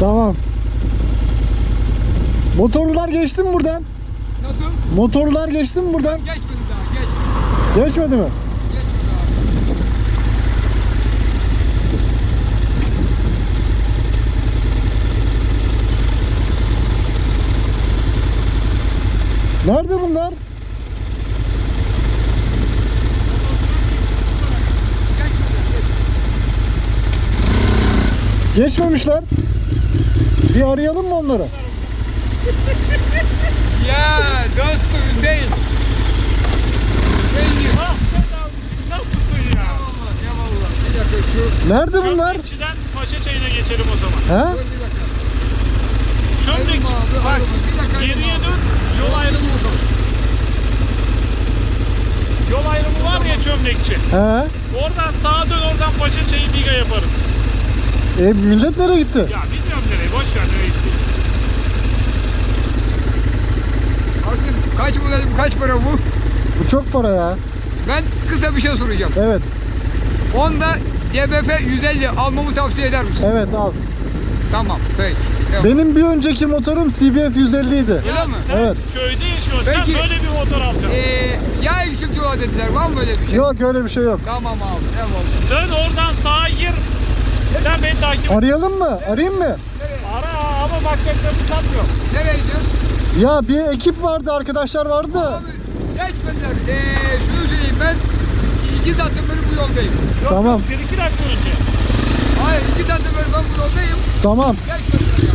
Tamam. Motorlular geçti mi buradan? Nasıl? Motorlular geçti mi buradan? Geçmedi daha, geçmedi. Geçmedi mi? Geçmedi abi. Nerede bunlar? Geçmemişler. Bir arayalım mı onları? Ya dostum Hüseyin. Hüseyin. Ah sen abicim nasılsın ya? Eyvallah, eyvallah. Bir dakika şu. Nerede bunlar? Çömlekçiden Paşa Çayı'na geçelim o zaman. He? Çömlekçi. Bak ayrılma. Bir dakika geriye dön. Yol ayrımı Yol ayrımı var ya çömlekçi. He? Oradan sağa dön oradan Paşa Çayı Biga yaparız. E millet nereye gitti? Ya bilmiyorum nereye boş ver nereye gittiyse. Artık kaç bu dedim, kaç para bu? Bu çok para ya. Ben kısa bir şey soracağım. Evet. Honda GBF 150 almamı tavsiye eder misin? Evet al. Tamam, peki. Eyvallah. Benim bir önceki motorum CBF 150 idi. Öyle Ya mi? sen Evet. köyde yaşıyorsun. Peki. Sen böyle bir motor alacaksın. Ee, yağ eksiltiyorlar dediler. Var mı böyle bir şey? Yok öyle bir şey yok. Tamam abi, eyvallah. Dön oradan. Sen beni takip et. Arayalım mı? Arayayım mı? Ara ama bakacaklarını sanmıyorum. Nereye gidiyoruz? Ya bir ekip vardı, arkadaşlar vardı. Abi, geçmediler. Ee, şunu söyleyeyim ben. iki saattir beri bu yoldayım. Yok, Tamam. Yok, bir iki dakika önce. Hayır, iki saattir beri ben bu yoldayım. Tamam. Geçmediler ya.